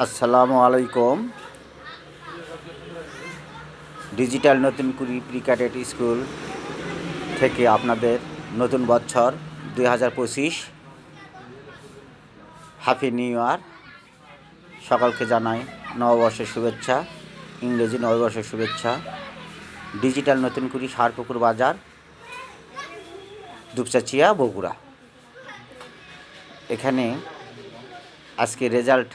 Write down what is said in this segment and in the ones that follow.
আসসালামু আলাইকুম। ডিজিটাল নতুন কুড়ি প্রি ক্যাডেট স্কুল থেকে আপনাদের নতুন বছর দুই হাজার পঁচিশ। হ্যাপি নিউ ইয়ার সকলকে জানাই নববর্ষের শুভেচ্ছা, ইংরেজি নববর্ষের শুভেচ্ছা। ডিজিটাল নতুন কুড়ি সারপুকুর বাজার, দুপচাচিয়া বগুড়া। এখানে আজকে রেজাল্ট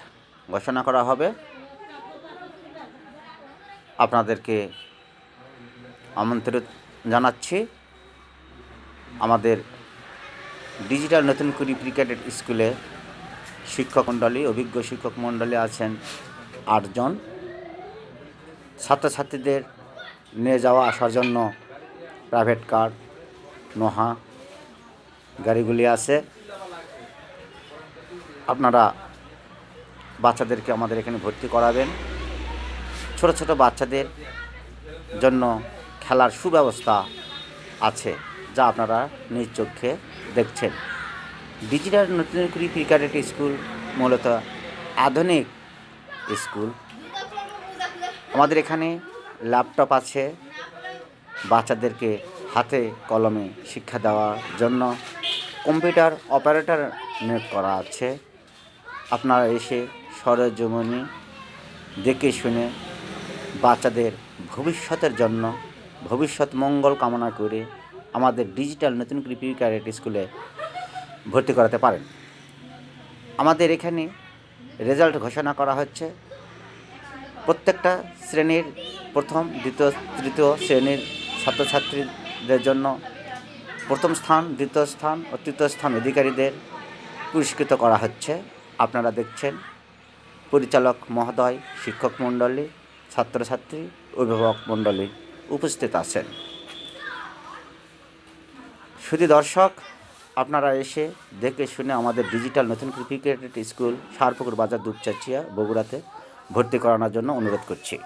ঘোষণা করা হবে। আপনাদেরকে আমন্ত্রিত জানাচ্ছি। আমাদের ডিজিটাল নতুন কুড়ি ক্রিকেটের স্কুলে শিক্ষক মণ্ডলী, অভিজ্ঞ শিক্ষক মণ্ডলী আছেন আটজন ছাত্রছাত্রীদের নিয়ে যাওয়া আসার জন্য প্রাইভেট কার, নোহা, গাড়িগুলি আছে। আপনারা বাচ্চাদেরকে আমাদের এখানে ভর্তি করাবেন। ছোট ছোট বাচ্চাদের জন্য খেলার সুব্যবস্থা আছে যা আপনারা নিজ চোখে দেখছেন। ডিজিটাল নতুন কুড়ি ক্রিকেট স্কুল, মূলত আধুনিক স্কুল। আমাদের এখানে ল্যাপটপ আছে। বাচ্চাদেরকে হাতে কলমে শিক্ষা দেওয়ার জন্য কম্পিউটার অপারেটর নিয়োগ করা আছে। আপনারা এসে সরজমনি দেখে শুনে বাচ্চাদের ভবিষ্যতের জন্য, ভবিষ্যৎ মঙ্গল কামনা করে আমাদের ডিজিটাল নতুন কৃপি ক্যারেট স্কুলে ভর্তি করাতে পারেন। আমাদের এখানে রেজাল্ট ঘোষণা করা হচ্ছে। প্রত্যেকটা শ্রেণির প্রথম, দ্বিতীয়, তৃতীয় শ্রেণির ছাত্রছাত্রীদের জন্য প্রথম স্থান, দ্বিতীয় স্থান ও তৃতীয় স্থান অধিকারীদের পুরস্কৃত করা হচ্ছে। আপনারা দেখছেন পরিচালক মহোদয়, শিক্ষক মণ্ডলী, ছাত্রছাত্রী, অভিভাবক মণ্ডলী উপস্থিত আছেন। শুধু দর্শক, আপনারা এসে দেখে শুনে আমাদের ডিজিটাল নতুন ক্রিকেট স্কুল সারপুকুর বাজার দুপচাচিয়া বগুড়াতে ভর্তি করানোর জন্য অনুরোধ করছি।